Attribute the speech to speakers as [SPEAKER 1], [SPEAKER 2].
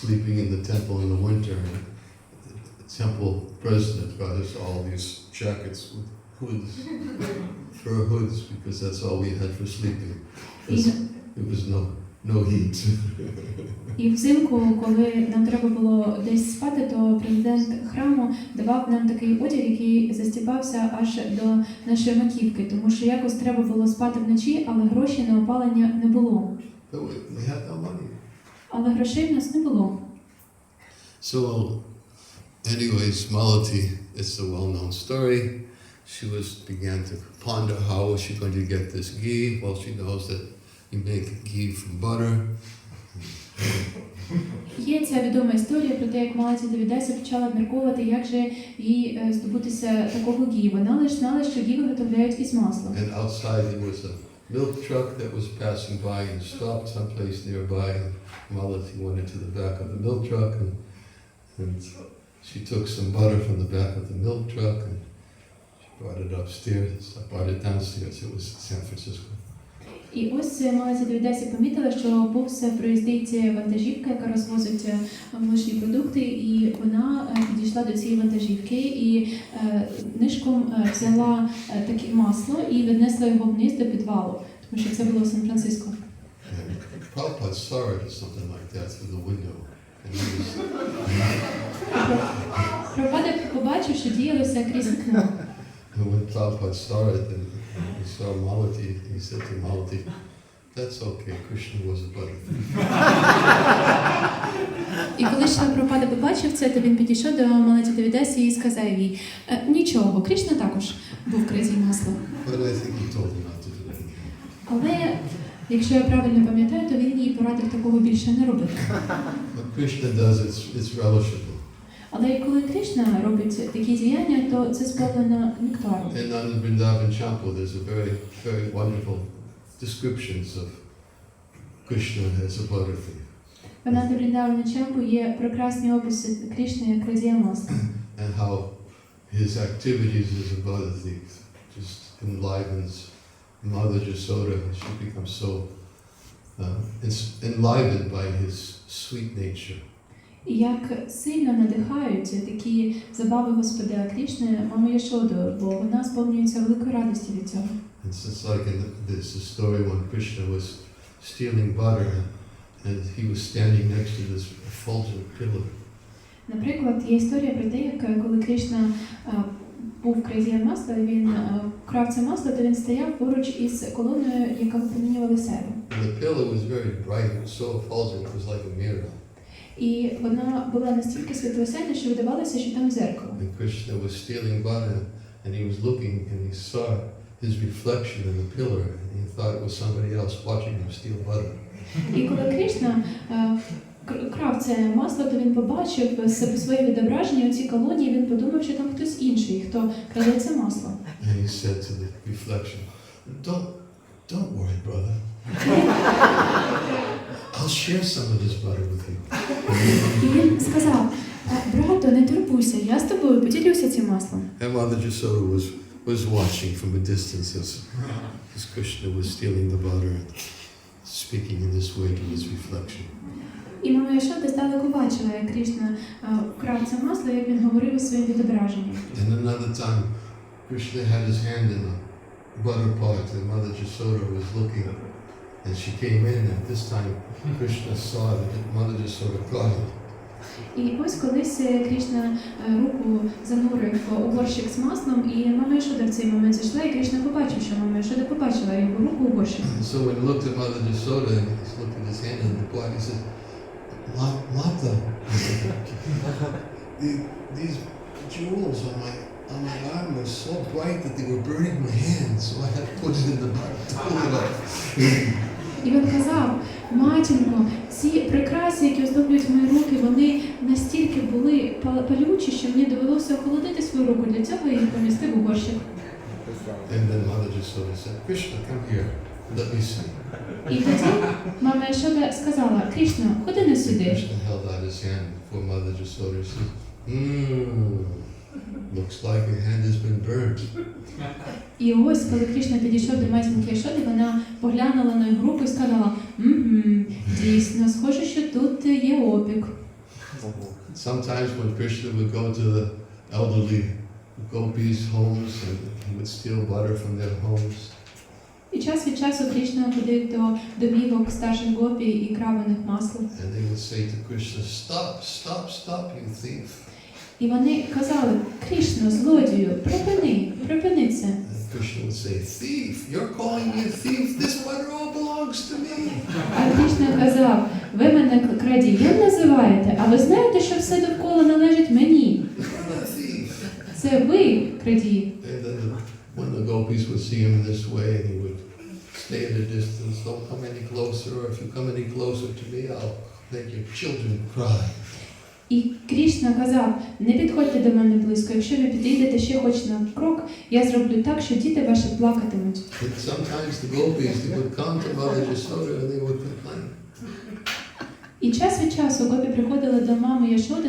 [SPEAKER 1] sleeping in the temple in the winter. And the temple president got us all these jackets with hoods, fur hoods, because that's all we had for sleeping. It was no no heat.
[SPEAKER 2] і взимку, коли нам треба було десь спати, то президент храму давав нам такий одяг, який застібався аж до нашої маківки, тому що якось треба було спати вночі, але грошей на опалення не було.
[SPEAKER 1] But we, we had no money.
[SPEAKER 2] Але грошей в нас не було.
[SPEAKER 1] So, anyways, Malati, it's a well-known story. She was began to ponder how was she going to get this ghee. Well, she knows that you make ghee from butter.
[SPEAKER 2] Є ця відома історія про те, як Малаті Давідеся почала обмірковувати, як же їй е, здобутися такого гі. Вона лише знала, що гі виготовляють із масла.
[SPEAKER 1] And outside there was a milk truck that was passing by and stopped someplace nearby. And Malati went into the back of the milk truck and, and she took some butter from the back of the milk truck and she brought it upstairs. I brought it downstairs. It was San Francisco.
[SPEAKER 2] І ось е, Малаті Давідесі помітила, що повз проїздить вантажівка, яка розвозить е, молочні продукти, і вона е, підійшла до цієї вантажівки і е, нишком е, взяла е, таке масло і віднесла його вниз до підвалу, тому що це було Сан-Франциско.
[SPEAKER 1] And Prabhupada saw it or something like that through the window. And
[SPEAKER 2] Пропада побачив, що діялося крізь вікно.
[SPEAKER 1] and when Prabhupada saw it and he saw Malati, he said to Malati, that's okay, Krishna was a butter thief.
[SPEAKER 2] І коли Шила Пропада побачив це, то він підійшов до Малаті Давідесі і сказав їй, «Е, нічого, Кришна також був кризі масла.
[SPEAKER 1] But I think he told her not to do it.
[SPEAKER 2] Але якщо я правильно пам'ятаю, то він їй порадив такого більше не робити.
[SPEAKER 1] What Krishna does, it's, it's relishable.
[SPEAKER 2] Але коли Кришна робить такі діяння, то це сповнено нектаром.
[SPEAKER 1] And on the Vrindavan Champa, there's a very, very wonderful descriptions of Krishna as a butter thief.
[SPEAKER 2] В Ананді Бріндавні Чампу є прекрасні описи Кришни як крадія масла.
[SPEAKER 1] and how his activities as a butter thief just enlivens Mother Jasoda. She becomes so uh, ins- enlivened by his sweet nature.
[SPEAKER 2] І як сильно надихають такі забави Господа Кришни маму Яшоду, бо вона сповнюється великою радістю від цього.
[SPEAKER 1] It's just like in the, this story when Krishna was stealing butter and he was standing next to this effulgent pillar.
[SPEAKER 2] Наприклад, є історія про те, як е, коли Кришна е, був крадієм масла, він е, крав це масло, то він стояв поруч із колоною, яка випромінювала себе.
[SPEAKER 1] The pillar was very bright, it was so effulgent, it was like a mirror.
[SPEAKER 2] І вона була настільки світлосяйна, що видавалося, що там дзеркало.
[SPEAKER 1] And Krishna was stealing butter, and he was looking, and he saw his reflection in the pillar, and he thought it was somebody else watching him steal butter.
[SPEAKER 2] І коли Кришна е, крав це масло, то він побачив своє відображення у цій колонії. Він подумав, що там хтось інший, хто краде це масло.
[SPEAKER 1] And he said to the reflection, "Don't, don't worry, brother. I'll share some of this butter with you."
[SPEAKER 2] І він сказав: «Е, брато, не турбуйся, я з тобою поділюся цим маслом.
[SPEAKER 1] And Mother Jasoda was was watching from a distance as, as Krishna was stealing the butter and speaking in this way to his reflection.
[SPEAKER 2] І мама Яшода здалеку бачила, як Кришна е, крав це масло, як він говорив у своїм відображенні.
[SPEAKER 1] And another time, Krishna had his hand in the butter pot, and Mother Jasoda was looking, and she came in, and this time Krishna saw that Mother Jasoda got it.
[SPEAKER 2] І ось колись е, Кришна е, руку занурив у горщик з маслом, і мама Яшода в цей момент зайшла, і Кришна побачив, що мама Яшода побачила його руку у горщик.
[SPEAKER 1] And so when he looked at Mother Jasoda, and he looked at his hand in the pot, he said, Mata, these jewels on my on my arm were so bright that they were burning my hand, so I had to put it in the butter
[SPEAKER 2] І він казав, матінко, ці прикраси, які оздоблюють мої руки, вони настільки були палючі, що мені довелося охолодити свою руку. Для цього я їх помістив у горщик.
[SPEAKER 1] And then Mother said, Krishna, come here, let me see.
[SPEAKER 2] І тоді мама Яшода сказала, Кришна, ходи не сюди.
[SPEAKER 1] Krishna held out his hand before Mother Jasoda. Said, Mmm, looks like your hand has been burnt.
[SPEAKER 2] І ось, коли Кришна підійшов до матінки Яшоди, вона поглянула руку і сказала, угу, дійсно, схоже, що тут є опік.
[SPEAKER 1] Sometimes when Krishna would go to the elderly gopis' homes and he would steal butter from their homes.
[SPEAKER 2] І час від часу Крішна ходив до домівок старших гопі і крав у них масло.
[SPEAKER 1] And they would say to Krishna, Stop, stop, stop, you thief.
[SPEAKER 2] І вони казали: Крішно, злодію, припини, припини це.
[SPEAKER 1] And Krishna would say, Thief, you're calling me a thief? This butter all belongs to me.
[SPEAKER 2] А Крішна казав: ви мене крадієм називаєте, а ви знаєте, що все довкола належить мені.
[SPEAKER 1] You're a thief.
[SPEAKER 2] Це ви крадії.
[SPEAKER 1] And then the, when the gopis would see him this way, and he would stay at a distance, don't come any closer, or if you come any closer to me, I'll make your children cry.
[SPEAKER 2] І Крішна казав: не підходьте до мене близько. Якщо ви підійдете ще хоч на крок, я зроблю так, що діти ваші плакатимуть. І час від часу гопі приходили до мами Яшоди